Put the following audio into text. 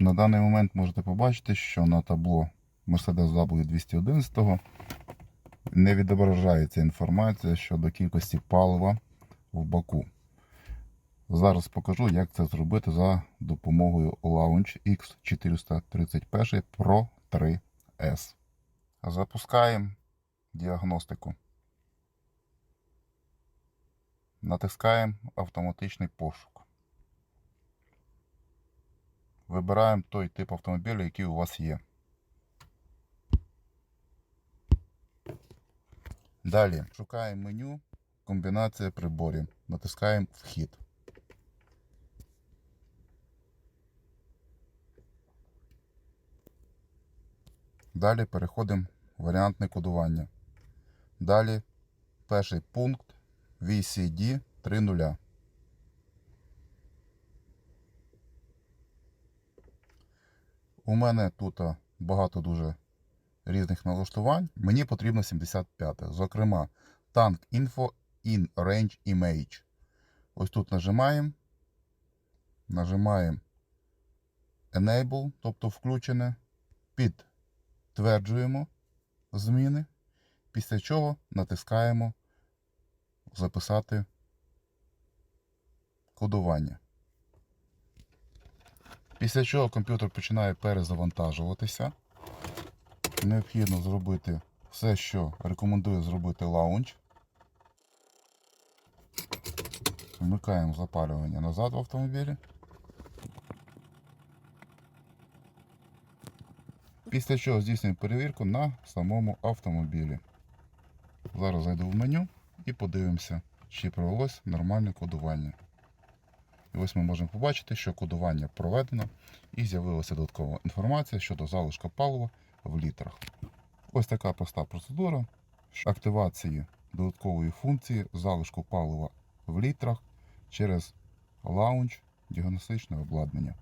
На даний момент можете побачити, що на табло Mercedes W211 не відображається інформація щодо кількості палива в баку. Зараз покажу, як це зробити за допомогою Launch X431 Pro 3S. Запускаємо діагностику. Натискаємо автоматичний пошук. Вибираємо той тип автомобіля, який у вас є. Далі шукаємо меню, комбінація приборів. Натискаємо Вхід. Далі переходимо в варіантне кодування. Далі перший пункт VCD 3.0. У мене тут багато дуже різних налаштувань. Мені потрібно 75. Зокрема, Tank Info in Range Image. Ось тут нажимаємо. Нажимаємо Enable, тобто включене. Підтверджуємо зміни. Після чого натискаємо Записати кодування. Після чого комп'ютер починає перезавантажуватися. Необхідно зробити все, що рекомендує зробити лаунч. Вмикаємо запалювання назад в автомобілі. Після чого здійснюємо перевірку на самому автомобілі. Зараз зайду в меню і подивимося, чи провелось нормальне кодування. Ось ми можемо побачити, що кодування проведено і з'явилася додаткова інформація щодо залишка палива в літрах. Ось така проста процедура активації додаткової функції залишку палива в літрах через лаунч діагностичне обладнання.